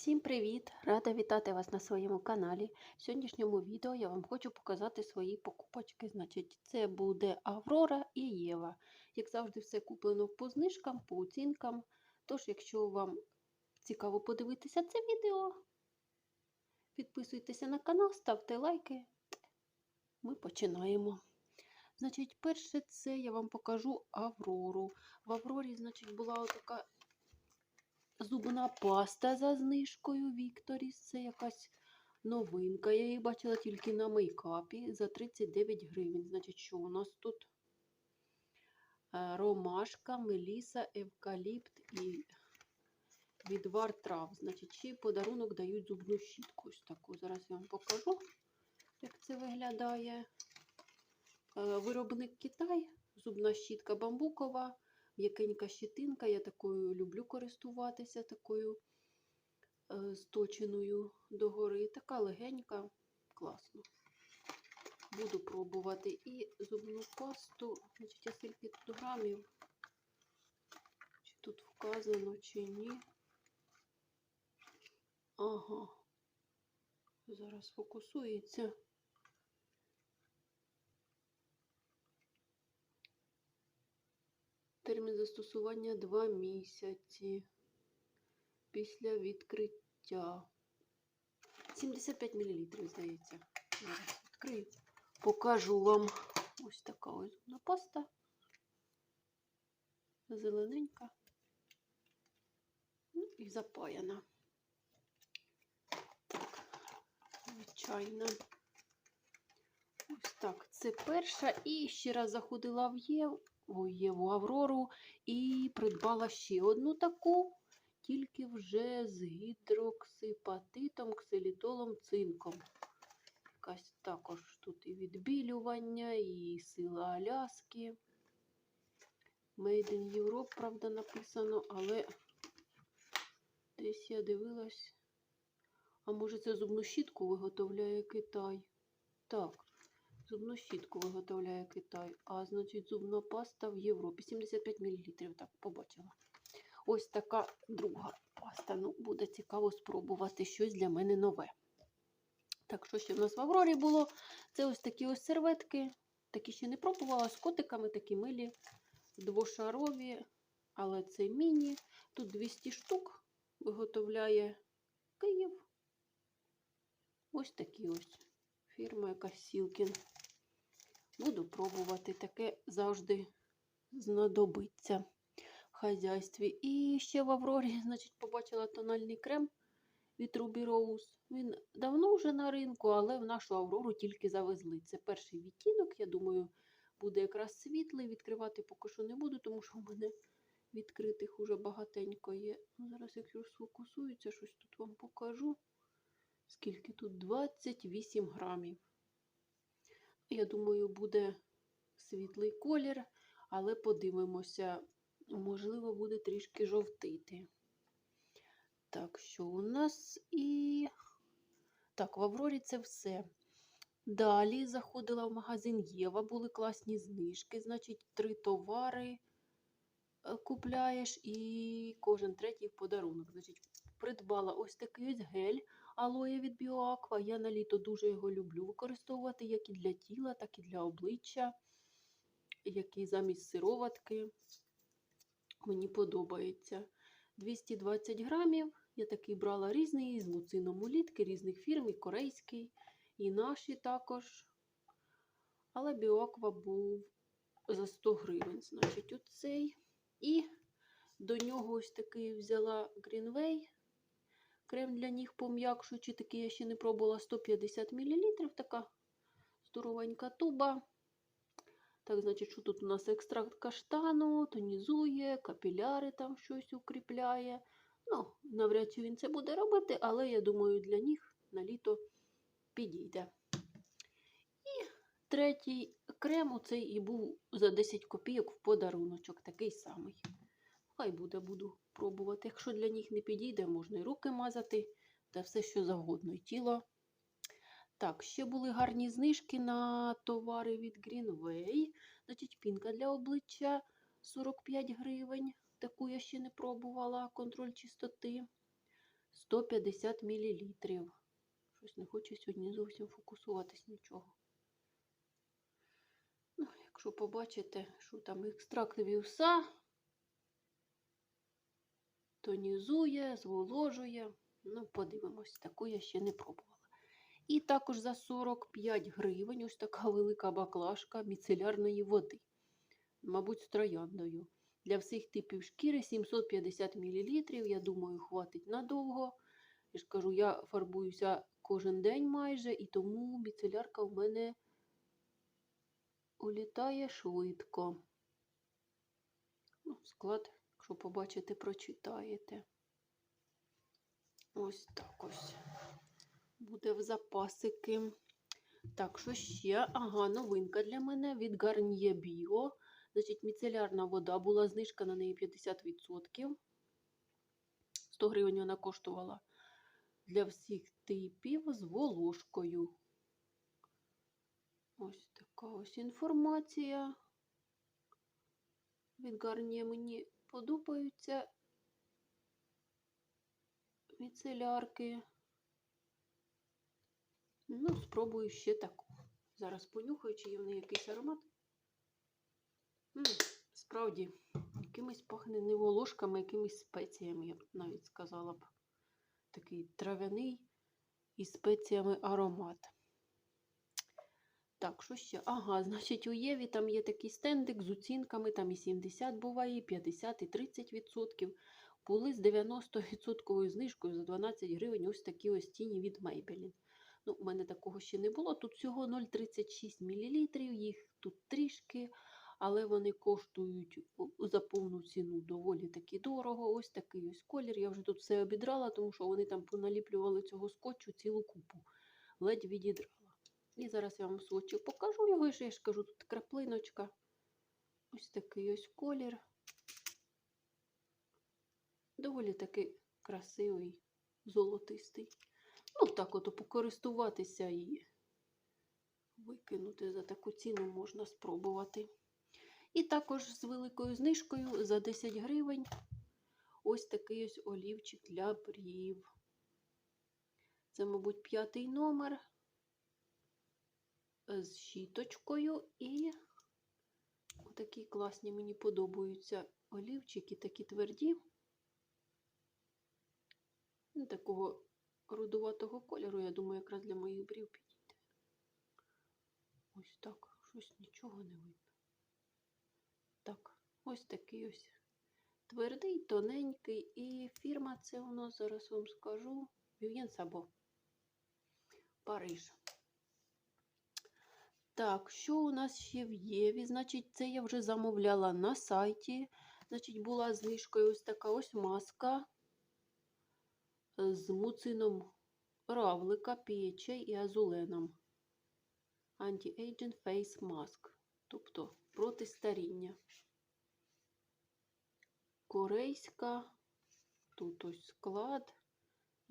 Всім привіт! Рада вітати вас на своєму каналі. В сьогоднішньому відео я вам хочу показати свої покупочки. Значить, це буде Аврора і Єва. Як завжди, все куплено по знижкам, по оцінкам. Тож, якщо вам цікаво подивитися це відео, підписуйтеся на канал, ставте лайки. Ми починаємо. Значить, перше це я вам покажу Аврору. В Аврорі, значить, була така зубна паста за знижкою Вікторіс. Це якась новинка. Я її бачила тільки на мейкапі за 39 гривень. Значить, що у нас тут? Е, Ромашка, меліса, евкаліпт і відвар трав. Значить, ще подарунок дають зубну щітку. Ось таку. Зараз я вам покажу, як це виглядає. Е, Виробник Китай, зубна щітка бамбукова м'якенька щитинка. Я такою люблю користуватися, такою е, сточеною догори. Така легенька, класно. Буду пробувати. І зубну пасту, значить, я скільки тут грамів, чи тут вказано, чи ні. Ага. Зараз фокусується. Термін застосування 2 місяці після відкриття. 75 мл, здається. Зараз відкрию. Покажу вам ось така ось зубна паста. Зелененька. Ну і запаяна. Так, звичайно. Ось так, це перша. І ще раз заходила в Єв, в Єву Аврору і придбала ще одну таку, тільки вже з гідроксипатитом, ксилітолом, цинком. Якась також тут і відбілювання, і сила Аляски. Made in Europe, правда, написано, але десь я дивилась. А може це зубну щітку виготовляє Китай? Так. Зубну щітку виготовляє Китай, а значить зубна паста в Європі. 75 мл, так побачила. Ось така друга паста. Ну, буде цікаво спробувати щось для мене нове. Так, що ще в нас в Аврорі було? Це ось такі ось серветки. Такі ще не пробувала з котиками, такі милі, двошарові, але це міні. Тут 200 штук виготовляє Київ. Ось такі ось. Фірма якась Сілкін. Буду пробувати. Таке завжди знадобиться в хазяйстві. І ще в Аврорі, значить, побачила тональний крем від Ruby Rose. Він давно вже на ринку, але в нашу Аврору тільки завезли. Це перший відтінок. Я думаю, буде якраз світлий. Відкривати поки що не буду, тому що в мене відкритих уже багатенько є. Ну, Зараз, якщо сфокусується, щось тут вам покажу. Скільки тут? 28 грамів. Я думаю, буде світлий колір, але подивимося, можливо, буде трішки жовтити. Так, що у нас і. Так, в Аврорі це все. Далі заходила в магазин Єва, були класні знижки. Значить, три товари е, купляєш і кожен третій подарунок. Значить, придбала ось такий ось гель алоє від Біоаква. Я на літо дуже його люблю використовувати як і для тіла, так і для обличчя, який замість сироватки. Мені подобається. 220 грамів. Я такий брала різний з луцином улітки, різних фірм, і корейський, і наші також. Але Біоаква був за 100 гривень, значить, оцей. І до нього ось такий взяла Greenway. Крем для ніг пом'якшуючий, такий я ще не пробувала 150 мл. Така здоровенька туба. Так, значить, що тут у нас екстракт каштану, тонізує, капіляри там щось укріпляє. Ну, навряд чи він це буде робити, але я думаю, для ніг на літо підійде. І третій крем оцей і був за 10 копійок в подаруночок, такий самий. Хай буде, буду пробувати. Якщо для них не підійде, можна і руки мазати, та все, що завгодно, і тіло. Так, ще були гарні знижки на товари від Greenway. Значить, пінка для обличчя 45 гривень. Таку я ще не пробувала, контроль чистоти. 150 мл. Щось не хоче сьогодні зовсім фокусуватись нічого. Ну, якщо побачите, що там екстракт вівса, тонізує, зволожує. Ну, подивимось, таку я ще не пробувала. І також за 45 гривень ось така велика баклажка міцелярної води. Мабуть, з трояндою. Для всіх типів шкіри 750 мл. Я думаю, хватить надовго. Я ж кажу, я фарбуюся кожен день майже, і тому міцелярка в мене улітає швидко. Ну, склад, якщо побачите, прочитаєте. Ось так ось. Буде в запасики. Так, що ще? Ага, новинка для мене від Garnier Bio. Значить, міцелярна вода була знижка на неї 50%. 100 гривень вона коштувала для всіх типів з волошкою. Ось така ось інформація. Від Гарніє мені подобаються міцелярки. Ну, спробую ще таку. Зараз понюхаю, чи є в неї якийсь аромат. М, справді, якимось пахне не волошками, якимись спеціями, я б навіть сказала б. Такий трав'яний із спеціями аромат. Так, що ще? Ага, значить, у Єві там є такий стендик з оцінками, там і 70 буває, і 50, і 30%. Були з 90% знижкою за 12 гривень ось такі ось тіні від Maybelline. Ну, у мене такого ще не було. Тут всього 0,36 мл, їх тут трішки, але вони коштують за повну ціну доволі таки дорого. Ось такий ось колір. Я вже тут все обідрала, тому що вони там поналіплювали цього скотчу цілу купу. Ледь відідрала. І зараз я вам сводчик покажу його, і ще я ж кажу, тут краплиночка. Ось такий ось колір. Доволі таки красивий, золотистий. Ну, так от покористуватися і викинути за таку ціну можна спробувати. І також з великою знижкою за 10 гривень ось такий ось олівчик для брів. Це, мабуть, п'ятий номер з щіточкою і такі класні мені подобаються олівчики, такі тверді. Такого рудуватого кольору, я думаю, якраз для моїх брів підійде. Ось так, щось нічого не видно. Так, ось такий ось твердий, тоненький. І фірма це у нас, зараз вам скажу, Вів'єн Сабо. Париж. Так, що у нас ще в Єві? Значить, це я вже замовляла на сайті. Значить, була знижкою ось така ось маска з муцином равлика, пієчей і азуленом. Anti-Aging Face Mask. Тобто проти старіння. Корейська. Тут ось склад.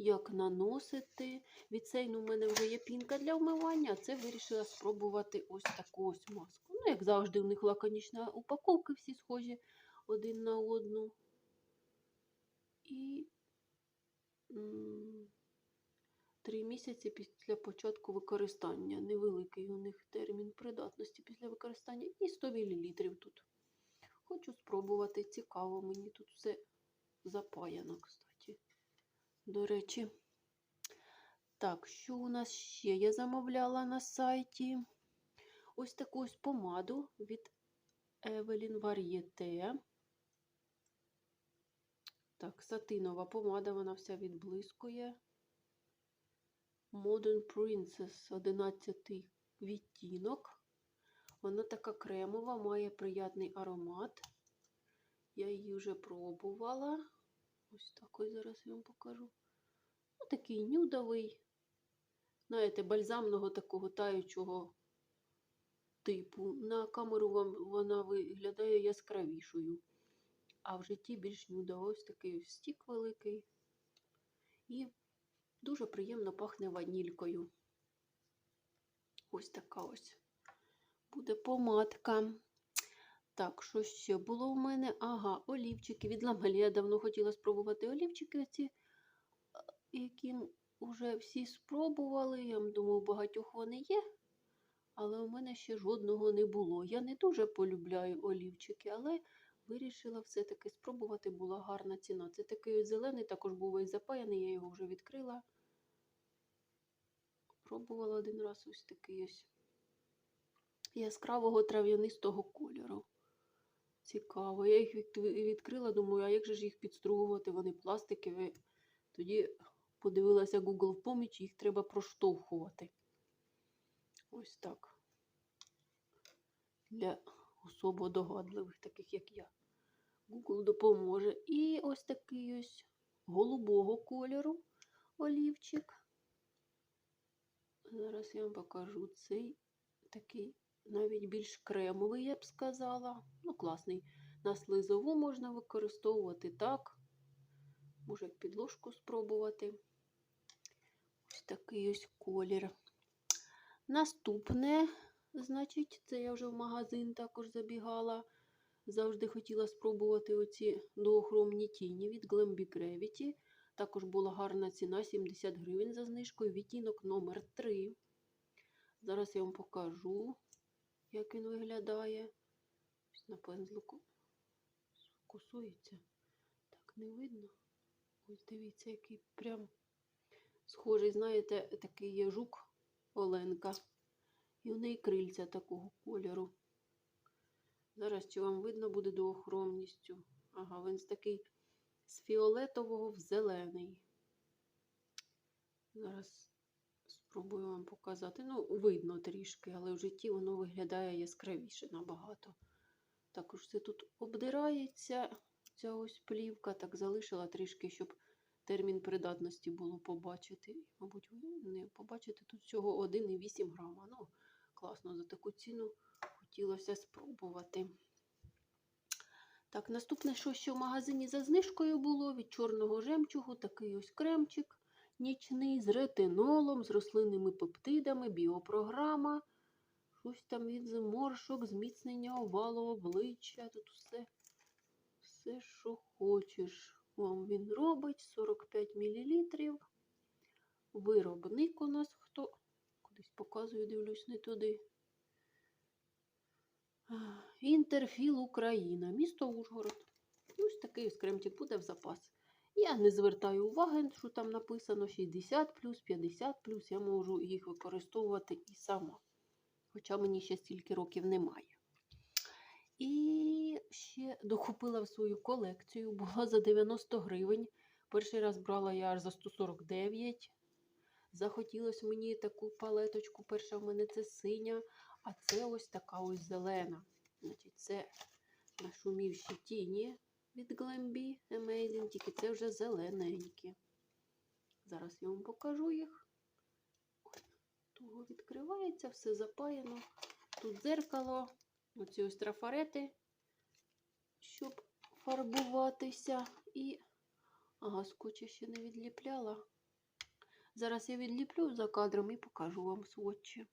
Як наносити. Від цейну у мене вже є пінка для вмивання, а це вирішила спробувати ось таку ось маску. Ну, як завжди, у них лаконічна упаковка, всі схожі один на одну. І три місяці після початку використання. Невеликий у них термін придатності після використання. І 100 мл тут. Хочу спробувати. Цікаво, мені тут все запаяно, кстати. До речі. Так, що у нас ще я замовляла на сайті? Ось таку ось помаду від Evelyn Varieté. Так, сатинова помада, вона вся відблискує. Modern Princess 11 відтінок. Вона така кремова, має приятний аромат. Я її вже пробувала. Ось такий зараз я вам покажу. Ну, такий нюдовий, знаєте, бальзамного такого таючого типу. На камеру вам вона виглядає яскравішою. А в житті більш нюдово. Ось такий стік великий. І дуже приємно пахне ванількою. Ось така ось буде помадка. Так, що ще було в мене? Ага, олівчики від Ламелі. Я давно хотіла спробувати олівчики оці. Які вже всі спробували. Я думаю, багатьох вони є, але у мене ще жодного не було. Я не дуже полюбляю олівчики, але вирішила все-таки спробувати, була гарна ціна. Це такий зелений, також був весь запаяний, я його вже відкрила. Пробувала один раз ось такий ось яскравого трав'янистого кольору. Цікаво. Я їх відкрила, думаю, а як же ж їх підстругувати? Вони пластикові. Тоді подивилася Google в поміч, їх треба проштовхувати. Ось так. Для особо догадливих, таких як я. Google допоможе. І ось такий ось голубого кольору олівчик. Зараз я вам покажу цей такий навіть більш кремовий, я б сказала. Ну, класний. На слизову можна використовувати так. Може, як підложку спробувати. Такий ось колір. Наступне, значить, це я вже в магазин також забігала. Завжди хотіла спробувати оці дуохромні тіні від Glambi Gravity. Також була гарна ціна 70 гривень за знижкою. Відтінок номер 3. Зараз я вам покажу, як він виглядає. На пензлику фокусується. Так не видно. Ось дивіться, який прям схожий, знаєте, такий є жук Оленка. І в неї крильця такого кольору. Зараз чи вам видно буде дуохромністю. Ага, він такий з фіолетового в зелений. Зараз спробую вам показати. Ну, видно трішки, але в житті воно виглядає яскравіше набагато. Також це тут обдирається ця ось плівка, так залишила трішки, щоб термін придатності було побачити. Мабуть, не побачите тут всього 1,8 грама. Ну, класно, за таку ціну хотілося спробувати. Так, наступне, що ще в магазині за знижкою було від чорного жемчугу, такий ось кремчик нічний з ретинолом, з рослинними пептидами, біопрограма. Щось там від зморшок, зміцнення овалу обличчя. Тут все, все, що хочеш. Вам він робить 45 мл. Виробник у нас хто? Кудись показую, дивлюсь не туди. Інтерфіл Україна, місто Ужгород. Ось такий ось буде в запас. Я не звертаю уваги, що там написано 60 50 Я можу їх використовувати і сама. Хоча мені ще стільки років немає. І ще докупила в свою колекцію, була за 90 гривень. Перший раз брала я аж за 149. Захотілося мені таку палеточку. Перша в мене це синя, а це ось така ось зелена. Значить, це нашумівші тіні від Glambi Amazing, тільки це вже зелененькі. Зараз я вам покажу їх. Ой, Туго відкривається, все запаяно. Тут дзеркало, оці ось трафарети, щоб фарбуватися. І ага, скотча ще не відліпляла. Зараз я відліплю за кадром і покажу вам сводчі.